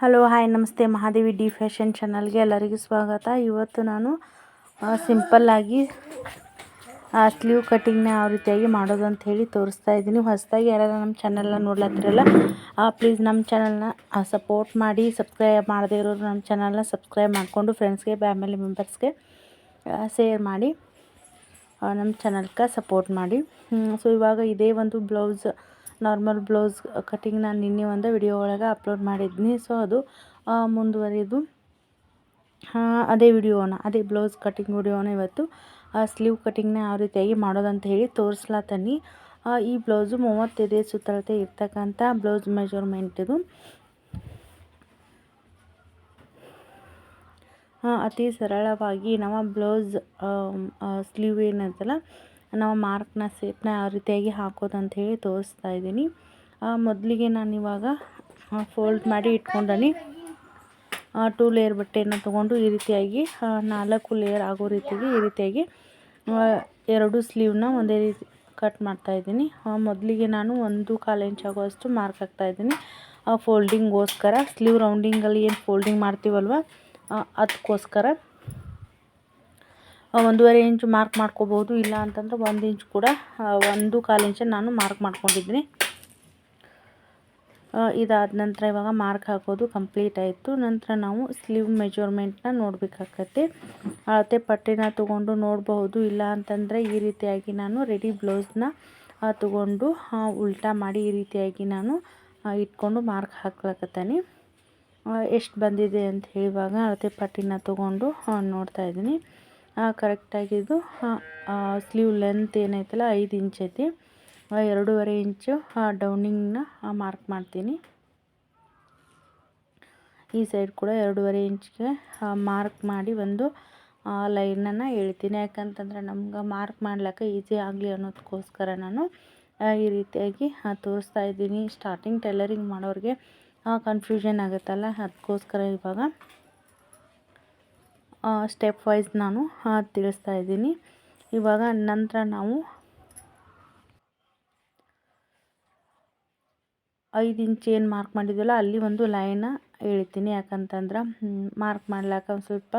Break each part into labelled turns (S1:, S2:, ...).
S1: Hello hi ನಮಸ್ತೆ, Mahadevi D fashion ಚಾನಲ್ಗೆ ಎಲ್ಲರಿಗೂ ಸ್ವಾಗತ. ಇವತ್ತು ನಾನು ಸಿಂಪಲ್ಲಾಗಿ ಸ್ಲೀವ್ ಕಟ್ಟಿಂಗ್ನ ಯಾವ ರೀತಿಯಾಗಿ ಮಾಡೋದು ಅಂತ ಹೇಳಿ ತೋರಿಸ್ತಾ ಇದ್ದೀನಿ. ಹೊಸದಾಗಿ ಯಾರು ನಮ್ಮ ಚಾನಲ್ನ ನೋಡ್ಲತ್ತಿರಲ್ಲ ಪ್ಲೀಸ್ ನಮ್ಮ ಚಾನಲ್ನ ಸಪೋರ್ಟ್ ಮಾಡಿ ಸಬ್ಸ್ಕ್ರೈಬ್ ಮಾಡದೇ ಇರೋರು ನಮ್ಮ ಚಾನಲ್ನ ಸಬ್ಸ್ಕ್ರೈಬ್ ಮಾಡಿಕೊಂಡು ಫ್ರೆಂಡ್ಸ್ಗೆ ಫ್ಯಾಮಿಲಿ ಮೆಂಬರ್ಸ್ಗೆ ಶೇರ್ ಮಾಡಿ ನಮ್ಮ ಚಾನಲ್ಗೆ ಸಪೋರ್ಟ್ ಮಾಡಿ. ಸೊ ಇವಾಗ ಇದೇ ಒಂದು ಬ್ಲೌಸ್ ನಾರ್ಮಲ್ ಬ್ಲೌಸ್ ಕಟಿಂಗ್ ನಾನು ನಿನ್ನೆ ಒಂದು ವಿಡಿಯೋ ಒಳಗೆ ಅಪ್ಲೋಡ್ ಮಾಡಿದ್ನಿ. ಸೊ ಅದು ಮುಂದುವರಿದು. ಅದೇ ವಿಡಿಯೋನ, ಅದೇ ಬ್ಲೌಸ್ ಕಟಿಂಗ್ ವಿಡಿಯೋನ ಇವತ್ತು ಸ್ಲೀವ್ ಕಟಿಂಗ್ನ ಯಾವ ರೀತಿಯಾಗಿ ಮಾಡೋದಂತ ಹೇಳಿ ತೋರಿಸ್ಲತ್ತೀನಿ ಈ ಬ್ಲೌಸು ಮೂವತ್ತೈದೇ ಸುತ್ತಳತೆ ಇರ್ತಕ್ಕಂಥ ಬ್ಲೌಸ್ ಮೆಜರ್ಮೆಂಟ್ ಇದು. ಅತಿ ಸರಳವಾಗಿ ನಮ್ಮ ಬ್ಲೌಸ್ ಸ್ಲೀವ್ ಏನಂತಲ್ಲ ನಾವು ಮಾರ್ಕ್ನ ಸೇಪ್ನ ಯಾವ ರೀತಿಯಾಗಿ ಹಾಕೋದು ಹೇಳಿ ತೋರಿಸ್ತಾ ಇದ್ದೀನಿ. ಮೊದಲಿಗೆ ನಾನು ಇವಾಗ ಫೋಲ್ಡ್ ಮಾಡಿ ಇಟ್ಕೊಂಡನಿ. ಟೂ ಲೇಯರ್ ಬಟ್ಟೆಯನ್ನು ತೊಗೊಂಡು ಈ ರೀತಿಯಾಗಿ ನಾಲ್ಕು ಲೇಯರ್ ಆಗೋ ರೀತಿಯಾಗಿ, ಈ ರೀತಿಯಾಗಿ ಎರಡು ಸ್ಲೀವ್ನ ಒಂದೇ ರೀತಿ ಕಟ್ ಮಾಡ್ತಾಯಿದ್ದೀನಿ ಮೊದಲಿಗೆ ನಾನು ಒಂದು ಕಾಲು ಇಂಚ್ ಆಗುವಷ್ಟು ಮಾರ್ಕ್ ಹಾಕ್ತಾ ಹಾಕ್ತಾಯಿದ್ದೀನಿ ಫೋಲ್ಡಿಂಗ್ಗೋಸ್ಕರ ಸ್ಲೀವ್ ರೌಂಡಿಂಗಲ್ಲಿ ಏನು ಫೋಲ್ಡಿಂಗ್ ಮಾಡ್ತೀವಲ್ವ ಅದಕ್ಕೋಸ್ಕರ ಒಂದೂವರೆ ಇಂಚು ಮಾರ್ಕ್ ಮಾಡ್ಕೋಬೋದು ಇಲ್ಲ ಅಂತಂದ್ರೆ ಒಂದು ಇಂಚ್ ಕೂಡ ಒಂದು ಕಾಲು ಇಂಚ್ ನಾನು ಮಾರ್ಕ್ ಮಾಡ್ಕೊಂಡಿದ್ದೀನಿ. ಇದಾದ ನಂತರ ಇವಾಗ ಮಾರ್ಕ್ ಹಾಕೋದು ಕಂಪ್ಲೀಟ್ ಆಯಿತು. ನಂತರ ನಾವು ಸ್ಲೀವ್ ಮೆಜರ್ಮೆಂಟ್ನ ನೋಡಬೇಕಾಗತ್ತೆ. ಅಳತೆ ಪಟ್ಟಿನ ತೊಗೊಂಡು ನೋಡಬಹುದು. ಇಲ್ಲ ಅಂತಂದರೆ ಈ ರೀತಿಯಾಗಿ ನಾನು ರೆಡಿ ಬ್ಲೌಸ್ನ ತಗೊಂಡು ಉಲ್ಟಾ ಮಾಡಿ ಈ ರೀತಿಯಾಗಿ ನಾನು ಇಟ್ಕೊಂಡು ಮಾರ್ಕ್ ಹಾಕ್ಲಕತ್ತೀನಿ. ಎಷ್ಟು ಬಂದಿದೆ ಅಂತ ಹೇಳುವಾಗ ಅಳತೆ ಪಟ್ಟಿನ ತೊಗೊಂಡು ನೋಡ್ತಾ ಇದ್ದೀನಿ. ಕರೆಕ್ಟಾಗಿದ್ದು ಸ್ಲೀವ್ ಲೆಂತ್ ಏನೈತಲ್ಲ, ಐದು ಇಂಚ್ ಐತಿ. ಎರಡೂವರೆ ಇಂಚು ಡೌನಿಂಗ್ನ ಮಾರ್ಕ್ ಮಾಡ್ತೀನಿ. ಈ ಸೈಡ್ ಕೂಡ ಎರಡೂವರೆ ಇಂಚ್ಗೆ ಮಾರ್ಕ್ ಮಾಡಿ ಒಂದು ಲೈನನ್ನು ಎಳಿತೀನಿ ಯಾಕಂತಂದ್ರೆ ನಮ್ಗೆ ಮಾರ್ಕ್ ಮಾಡ್ಲಿಕ್ಕೆ ಈಸಿ ಆಗಲಿ ಅನ್ನೋದಕ್ಕೋಸ್ಕರ ನಾನು ಈ ರೀತಿಯಾಗಿ ತೋರಿಸ್ತಾ ಇದ್ದೀನಿ. ಸ್ಟಾರ್ಟಿಂಗ್ ಟೈಲರಿಂಗ್ ಮಾಡೋರಿಗೆ ಕನ್ಫ್ಯೂಷನ್ ಆಗುತ್ತಲ್ಲ, ಅದಕ್ಕೋಸ್ಕರ ಇವಾಗ ಸ್ಟೆಪ್ ವೈಸ್ ನಾನು ತಿಳಿಸ್ತಾ ಇದ್ದೀನಿ. ಇವಾಗ ನಂತರ ನಾವು ಐದು ಇಂಚ್ ಏನು ಮಾರ್ಕ್ ಮಾಡಿದ್ವಲ್ಲ, ಅಲ್ಲಿ ಒಂದು ಲೈನ ಎಳಿತೀನಿ. ಯಾಕಂತಂದ್ರೆ ಮಾರ್ಕ್ ಮಾಡ್ಲಾಕ ಒಂದು ಸ್ವಲ್ಪ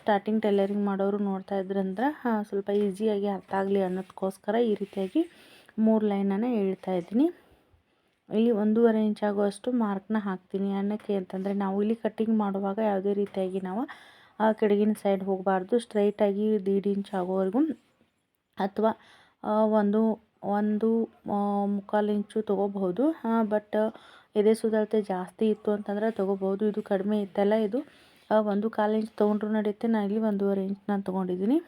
S1: ಸ್ಟಾರ್ಟಿಂಗ್ ಟೈಲರಿಂಗ್ ಮಾಡೋರು ನೋಡ್ತಾ ಇದ್ರಂದ್ರೆ ಸ್ವಲ್ಪ ಈಸಿಯಾಗಿ ಅರ್ಥ ಆಗಲಿ ಅನ್ನೋದಕ್ಕೋಸ್ಕರ ಈ ರೀತಿಯಾಗಿ ಮೂರು ಲೈನನ್ನು ಹೇಳ್ತಾ ಇದ್ದೀನಿ. ಇಲ್ಲಿ ಒಂದೂವರೆ ಇಂಚ್ ಆಗುವಷ್ಟು ಮಾರ್ಕ್ನ ಹಾಕ್ತೀನಿ. ಅನ್ನಕ್ಕೆ ಅಂತಂದರೆ, ನಾವು ಇಲ್ಲಿ ಕಟ್ಟಿಂಗ್ ಮಾಡುವಾಗ ಯಾವುದೇ ರೀತಿಯಾಗಿ ನಾವು ಆ ಕೆಳಗಿನ ಸೈಡ್ ಹೋಗಬಾರ್ದು. ಸ್ಟ್ರೈಟಾಗಿ ದೀಡ್ ಇಂಚ್ ಆಗೋವರೆಗೂ ಅಥವಾ ಒಂದು ಒಂದು ಮುಕ್ಕಾಲು ಇಂಚು ತೊಗೋಬಹುದು. ಬಟ್ ಎದೆ ಸುಧಾರತೆ ಜಾಸ್ತಿ ಇತ್ತು ಅಂತಂದರೆ ತೊಗೋಬೋದು ಇದು ಕಡಿಮೆ ಇತ್ತಲ್ಲ ಇದು. ಒಂದು ಕಾಲು ಇಂಚ್ ತೊಗೊಂಡ್ರು ನಡೆಯುತ್ತೆ. ನಾನು ಇಲ್ಲಿ ಒಂದೂವರೆ ಇಂಚ್ ನಾನು ತೊಗೊಂಡಿದ್ದೀನಿ.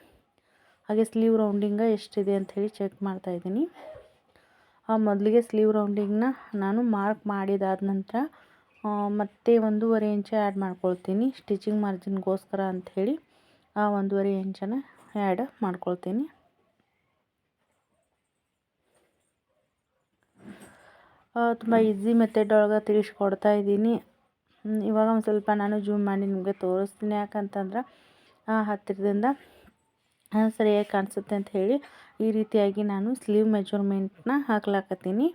S1: ಹಾಗೆ ಸ್ಲೀವ್ ರೌಂಡಿಂಗ ಎಷ್ಟಿದೆ ಅಂಥೇಳಿ ಚೆಕ್ ಮಾಡ್ತಾಯಿದ್ದೀನಿ ಮೊದಲಿಗೆ ಸ್ಲೀವ್ ರೌಂಡಿಂಗ್ನ ನಾನು ಮಾರ್ಕ್ ಮಾಡಿದಾದ ನಂತರ ಮತ್ತು ಒಂದೂವರೆ ಇಂಚು ಆ್ಯಡ್ ಮಾಡ್ಕೊಳ್ತೀನಿ. ಸ್ಟಿಚಿಂಗ್ ಮಾರ್ಜಿನ್ಗೋಸ್ಕರ ಅಂಥೇಳಿ ಆ ಒಂದೂವರೆ ಇಂಚನ್ನು ಆ್ಯಡ್ ಮಾಡ್ಕೊಳ್ತೀನಿ. ತುಂಬ ಈಸಿ ಮೆಥಡ್ ಒಳಗೆ ತಿಳಿಸ್ಕೊಡ್ತಾ ಇದ್ದೀನಿ. ಇವಾಗ ಒಂದು ಸ್ವಲ್ಪ ನಾನು ಜೂಮ್ ಮಾಡಿ ನಿಮಗೆ ತೋರಿಸ್ತೀನಿ. ಯಾಕಂತಂದ್ರೆ, ಆ ಹತ್ತಿರದಿಂದ ಸರಿಯಾಗಿ ಕಾಣಿಸುತ್ತೆ ಅಂತ ಹೇಳಿ ಈ ರೀತಿಯಾಗಿ ನಾನು ಸ್ಲೀವ್ ಮೆಜರ್ಮೆಂಟ್ನ ಹಾಕ್ಲಾಕತ್ತೀನಿ.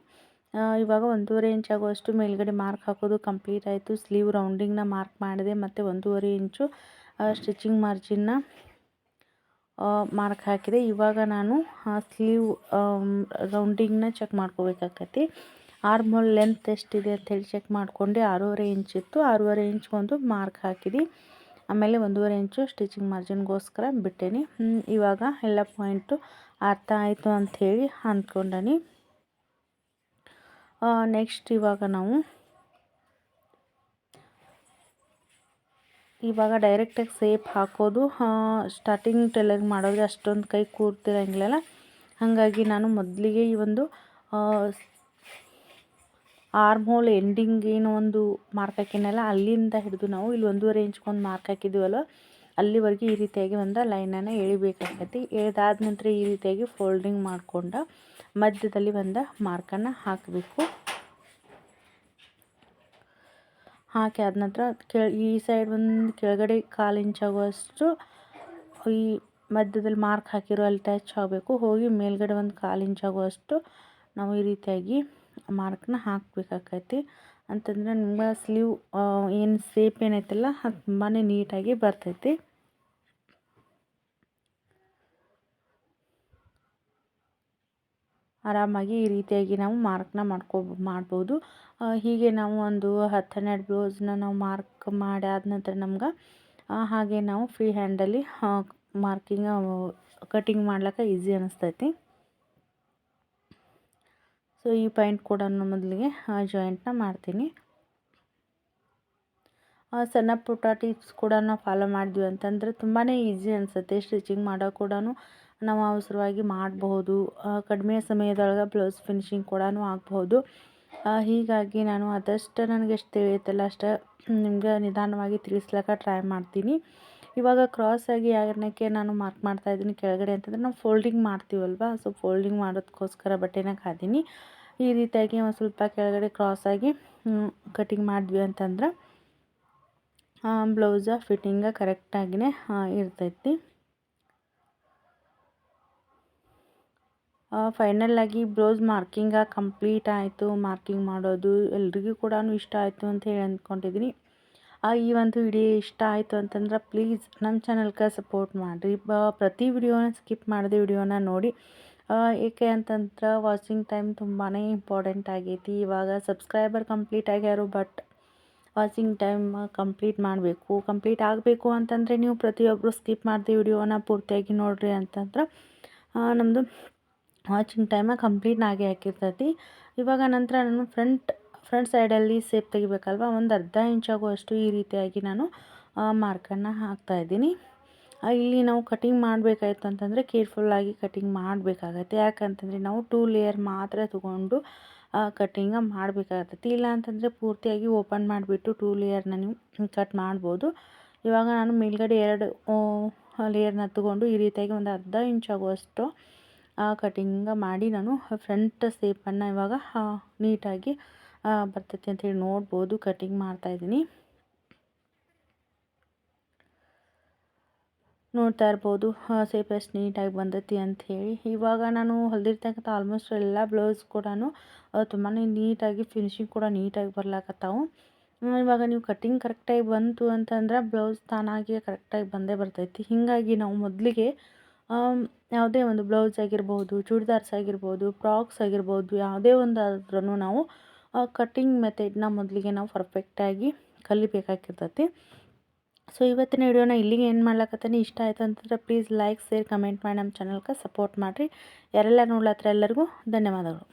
S1: ಇವಾಗ ಒಂದೂವರೆ ಇಂಚ್ ಆಗುವಷ್ಟು ಮೇಲ್ಗಡೆ ಮಾರ್ಕ್ ಹಾಕೋದು ಕಂಪ್ಲೀಟ್ ಆಯಿತು. ಸ್ಲೀವ್ ರೌಂಡಿಂಗ್ನ ಮಾರ್ಕ್ ಮಾಡಿದೆ. ಮತ್ತು ಒಂದೂವರೆ ಇಂಚು ಸ್ಟಿಚಿಂಗ್ ಮಾರ್ಜಿನ್ನ ಮಾರ್ಕ್ ಹಾಕಿದೆ. ಇವಾಗ ನಾನು ಸ್ಲೀವ್ ರೌಂಡಿಂಗ್ನ ಚೆಕ್ ಮಾಡ್ಕೋಬೇಕಾಕತಿ. ಆರ್ಮೋಲ್ ಲೆಂತ್ ಎಷ್ಟಿದೆ ಅಂಥೇಳಿ ಚೆಕ್ ಮಾಡಿಕೊಂಡೆ. ಆರೂವರೆ ಇಂಚ್ ಇತ್ತು. ಆರೂವರೆ ಇಂಚ್ಗೊಂದು ಮಾರ್ಕ್ ಹಾಕಿದೆ. ಆಮೇಲೆ ಒಂದೂವರೆ ಇಂಚು ಸ್ಟಿಚಿಂಗ್ ಮಾರ್ಜಿನ್ಗೋಸ್ಕರ ಬಿಟ್ಟೇನಿ. ಇವಾಗ ಎಲ್ಲ ಪಾಯಿಂಟು ಅರ್ಥ ಆಯಿತು ಅಂಥೇಳಿ ಅಂದ್ಕೊಂಡನಿ. ನೆಕ್ಸ್ಟ್ ಇವಾಗ ನಾವು ಇವಾಗ ಡೈರೆಕ್ಟಾಗಿ ಸೇಪ್ ಹಾಕೋದು. ಸ್ಟಾರ್ಟಿಂಗ್ ಟೈಲರಿಂಗ್ ಮಾಡೋದ್ರೆ ಅಷ್ಟೊಂದು ಕೈ ಕೂರ್ತಿರಂಗಿಲ್ಲಲ್ಲ. ಹಾಗಾಗಿ ನಾನು ಮೊದಲಿಗೆ ಈ ಒಂದು ಆರ್ಮ್ ಹೋಲ್ ಎಂಡಿಂಗ್ ಏನು ಒಂದು ಮಾರ್ಕ್ ಹಾಕಿನಲ್ಲ ಅಲ್ಲಿಂದ ಹಿಡಿದು ನಾವು ಇಲ್ಲಿ ಒಂದೂವರೆ ಇಂಚ್ಗೊಂದು ಮಾರ್ಕ್ ಹಾಕಿದ್ದೀವಲ್ಲ ಅಲ್ಲಿವರೆಗೆ ಈ ರೀತಿಯಾಗಿ ಒಂದು ಲೈನನ್ನು ಎಳಿಬೇಕಾಗತ್ತೆ. ಎಳೆದಾದ ನಂತರ ಈ ರೀತಿಯಾಗಿ ಫೋಲ್ಡಿಂಗ್ ಮಾಡಿಕೊಂಡು ಮಧ್ಯದಲ್ಲಿ ಒಂದು ಮಾರ್ಕನ್ನು ಹಾಕಬೇಕು. ಹಾಕಿ ಆದ ನಂತರ ಕೆಳ, ಈ ಸೈಡ್ ಒಂದು ಕೆಳಗಡೆ ಕಾಲು ಇಂಚ್ ಆಗುವಷ್ಟು ಈ ಮಧ್ಯದಲ್ಲಿ ಮಾರ್ಕ್ ಹಾಕಿರೋ ಅಲ್ಲಿ ಟಚ್ ಆಗಬೇಕು. ಹೋಗಿ ಮೇಲ್ಗಡೆ ಒಂದು ಕಾಲು ಇಂಚ್ ಆಗುವಷ್ಟು ನಾವು ಈ ರೀತಿಯಾಗಿ ಮಾರ್ಕ್ನ ಹಾಕಬೇಕಾಕೈತಿ. ಅಂತಂದರೆ ನಿಮ್ಮ ಸ್ಲೀವ್ ಏನು ಸೇಪ್ ಏನೈತಲ್ಲ ಅದು ತುಂಬಾ ನೀಟಾಗಿ ಬರ್ತೈತಿ. ಆರಾಮಾಗಿ ಈ ರೀತಿಯಾಗಿ ನಾವು ಮಾರ್ಕ್ನ ಮಾಡ್ಕೊ ಮಾಡ್ಬೋದು. ಹೀಗೆ ನಾವು ಒಂದು ಹತ್ತು ಹನ್ನೆರಡು ಬ್ಲೌಸ್ನ ನಾವು ಮಾರ್ಕ್ ಮಾಡಿ ಆದ ನಂತರ ನಮ್ಗೆ ಹಾಗೆ ನಾವು ಫ್ರೀ ಹ್ಯಾಂಡಲ್ಲಿ ಮಾರ್ಕಿಂಗ್ ಕಟಿಂಗ್ ಮಾಡ್ಲಿಕ್ಕೆ ಈಸಿ ಅನಿಸ್ತೈತಿ. ಸೊ, ಈ ಪಾಯಿಂಟ್ ಕೂಡ ಮೊದಲಿಗೆ ಜಾಯಿಂಟ್ನ ಮಾಡ್ತೀನಿ. ಸಣ್ಣ ಪುಟ್ಟ ಟಿಪ್ಸ್ ಕೂಡ ನಾವು ಫಾಲೋ ಮಾಡಿದ್ವಿ ಅಂತಂದರೆ ತುಂಬಾ ಈಸಿ ಅನಿಸುತ್ತೆ. ಸ್ಟಿಚಿಂಗ್ ಮಾಡೋ ಕೂಡ ನಾವು ಅವಸರವಾಗಿ ಮಾಡಬಹುದು ಕಡಿಮೆ ಸಮಯದೊಳಗೆ ಬ್ಲೌಸ್ ಫಿನಿಶಿಂಗ್ ಕೂಡ ಆಗಬಹುದು. ಹೀಗಾಗಿ ನಾನು ಆದಷ್ಟು ನನಗೆ ಎಷ್ಟು ತಿಳಿಯುತ್ತಲ್ಲ ಅಷ್ಟು ನಿಮಗೆ ನಿಧಾನವಾಗಿ ತಿಳಿಸ್ಲಿಕ್ಕೆ ಟ್ರೈ ಮಾಡ್ತೀನಿ. ಇವಾಗ ಆಗಿ ಯಾರನ್ನಕ್ಕೆ ನಾನು ಮಾರ್ಕ್ ಮಾಡ್ತಾ ಇದ್ದೀನಿ ಕೆಳಗಡೆ ಅಂತಂದರೆ ನಾವು ಫೋಲ್ಡಿಂಗ್ ಮಾಡ್ತೀವಲ್ವ ಸೊ ಫೋಲ್ಡಿಂಗ್ ಮಾಡೋದಕ್ಕೋಸ್ಕರ ಬಟ್ಟೆನ ಕಾದೀನಿ. ಈ ರೀತಿಯಾಗಿ ಒಂದು ಸ್ವಲ್ಪ ಕೆಳಗಡೆ ಕ್ರಾಸಾಗಿ ಕಟಿಂಗ್ ಮಾಡಿದ್ವಿ ಅಂತಂದ್ರೆ ಬ್ಲೌಸ ಫಿಟ್ಟಿಂಗ ಕರೆಕ್ಟಾಗಿಯೇ ಇರ್ತೈತಿ. ಫೈನಲ್ಲಾಗಿ ಬ್ಲೌಸ್ ಮಾರ್ಕಿಂಗ ಕಂಪ್ಲೀಟ್ ಆಯಿತು. ಮಾರ್ಕಿಂಗ್ ಮಾಡೋದು ಎಲ್ರಿಗೂ ಕೂಡ ಇಷ್ಟ ಆಯಿತು ಅಂತ ಹೇಳಿ ಅಂದ್ಕೊಂಡಿದ್ದೀನಿ ಈ ಒಂದು ವಿಡಿಯೋ ಇಷ್ಟ ಆಯಿತು ಅಂತಂದ್ರೆ ಪ್ಲೀಸ್ ನಮ್ಮ ಚಾನಲ್ಗೆ ಸಪೋರ್ಟ್ ಮಾಡಿರಿ. ಪ್ರತಿ ವಿಡಿಯೋನ ಸ್ಕಿಪ್ ಮಾಡಿದೆ ವಿಡಿಯೋನ ನೋಡಿ. ಏಕೆ ಅಂತಂದ್ರೆ ವಾಚಿಂಗ್ ಟೈಮ್ ತುಂಬಾ ಇಂಪಾರ್ಟೆಂಟ್ ಆಗೈತಿ. ಇವಾಗ ಸಬ್ಸ್ಕ್ರೈಬರ್ ಕಂಪ್ಲೀಟ್ ಆಗ್ಯಾರು ಬಟ್ ವಾಚಿಂಗ್ ಟೈಮ್ ಕಂಪ್ಲೀಟ್ ಮಾಡಬೇಕು. ಕಂಪ್ಲೀಟ್ ಆಗಬೇಕು ಅಂತಂದರೆ ನೀವು ಪ್ರತಿಯೊಬ್ಬರು ಸ್ಕಿಪ್ ಮಾಡಿದೆ ವಿಡಿಯೋನ ಪೂರ್ತಿಯಾಗಿ ನೋಡಿರಿ ಅಂತಂದ್ರೆ ನಮ್ಮದು ವಾಚಿಂಗ್ ಟೈಮ ಕಂಪ್ಲೀಟ್ ಆಗೇ ಹಾಕಿರ್ತೈತಿ. ಇವಾಗ ನಂತರ ನಾನು ಫ್ರಂಟ್ ಫ್ರಂಟ್ ಸೈಡಲ್ಲಿ ಸೇಪ್ ತೆಗಿಬೇಕಲ್ವ? ಒಂದು ಅರ್ಧ ಇಂಚಾಗುವಷ್ಟು ಈ ರೀತಿಯಾಗಿ ನಾನು ಮಾರ್ಕನ್ನು ಹಾಕ್ತಾಯಿದ್ದೀನಿ ಇಲ್ಲಿ ನಾವು ಕಟಿಂಗ್ ಮಾಡಬೇಕಾಯ್ತು ಅಂತಂದರೆ ಕೇರ್ಫುಲ್ಲಾಗಿ ಕಟಿಂಗ್ ಮಾಡಬೇಕಾಗತ್ತೆ. ಯಾಕಂತಂದರೆ ನಾವು ಟೂ ಲೇಯರ್ ಮಾತ್ರ ತೊಗೊಂಡು ಕಟಿಂಗ ಮಾಡಬೇಕಾಗತ್ತೆ ಇಲ್ಲ ಅಂತಂದರೆ ಪೂರ್ತಿಯಾಗಿ ಓಪನ್ ಮಾಡಿಬಿಟ್ಟು ಟೂ ಲೇಯರ್ನ ನೀವು ಕಟ್ ಮಾಡ್ಬೋದು. ಇವಾಗ ನಾನು ಮೇಲ್ಗಡೆ ಎರಡು ಲೇಯರ್ನ ತಗೊಂಡು ಈ ರೀತಿಯಾಗಿ ಒಂದು ಅರ್ಧ ಇಂಚ್ ಆಗುವಷ್ಟು ಕಟಿಂಗ ಮಾಡಿ ನಾನು ಫ್ರಂಟ್ ಸೇಪನ್ನು ಇವಾಗ ನೀಟಾಗಿ ಬರ್ತೈತಿ ಅಂತೇಳಿ ನೋಡ್ಬೋದು ಕಟಿಂಗ್ ಮಾಡ್ತಾಯಿದ್ದೀನಿ ನೋಡ್ತಾ ಇರ್ಬೋದು ಸೇಪ್ ಎಷ್ಟು ನೀಟಾಗಿ ಬಂದೈತಿ ಅಂಥೇಳಿ ಇವಾಗ ನಾನು ಹೊಲ್ದಿರ್ತಕ್ಕಂಥ ಆಲ್ಮೋಸ್ಟ್ ಎಲ್ಲ ಬ್ಲೌಸ್ ಕೂಡ ತುಂಬಾ ನೀಟಾಗಿ ಫಿನಿಶಿಂಗ್ ಕೂಡ ನೀಟಾಗಿ ಬರ್ಲಾಕತ್ತಾವು. ಇವಾಗ ನೀವು ಕಟ್ಟಿಂಗ್ ಕರೆಕ್ಟಾಗಿ ಬಂತು ಅಂತಂದ್ರೆ ಬ್ಲೌಸ್ ತಾನಾಗಿ ಕರೆಕ್ಟಾಗಿ ಬಂದೇ ಬರ್ತೈತಿ. ಹೀಗಾಗಿ ನಾವು ಮೊದಲಿಗೆ ಯಾವುದೇ ಒಂದು ಬ್ಲೌಸ್ ಆಗಿರ್ಬೋದು, ಚೂಡಿದಾರ್ಸ್ ಆಗಿರ್ಬೋದು, ಫ್ರಾಕ್ಸ್ ಆಗಿರ್ಬೋದು, ಯಾವುದೇ ಒಂದು ಆದ್ರೂ ನಾವು ಕಟ್ಟಿಂಗ್ ಮೆಥೆಡ್ನ ಮೊದಲಿಗೆ ನಾವು ಪರ್ಫೆಕ್ಟಾಗಿ ಕಲಿಬೇಕಾಗಿರ್ತೈತಿ. ಸೊ ಇವತ್ತಿನ ವಿಡಿಯೋನ ಇಲ್ಲಿಗೆ ಏನು ಮಾಡ್ಲಕತ್ತೀನಿ. ಇಷ್ಟ ಆಯಿತು ಅಂತಂದ್ರೆ ಪ್ಲೀಸ್ ಲೈಕ್ ಶೇರ್ ಕಮೆಂಟ್ ಮಾಡಿ ನಮ್ಮ ಚಾನಲ್ಗೆ ಸಪೋರ್ಟ್ ಮಾಡಿರಿ. ಯಾರೆಲ್ಲ ನೋಡ್ಲತ್ರ ಎಲ್ಲರಿಗೂ ಧನ್ಯವಾದಗಳು.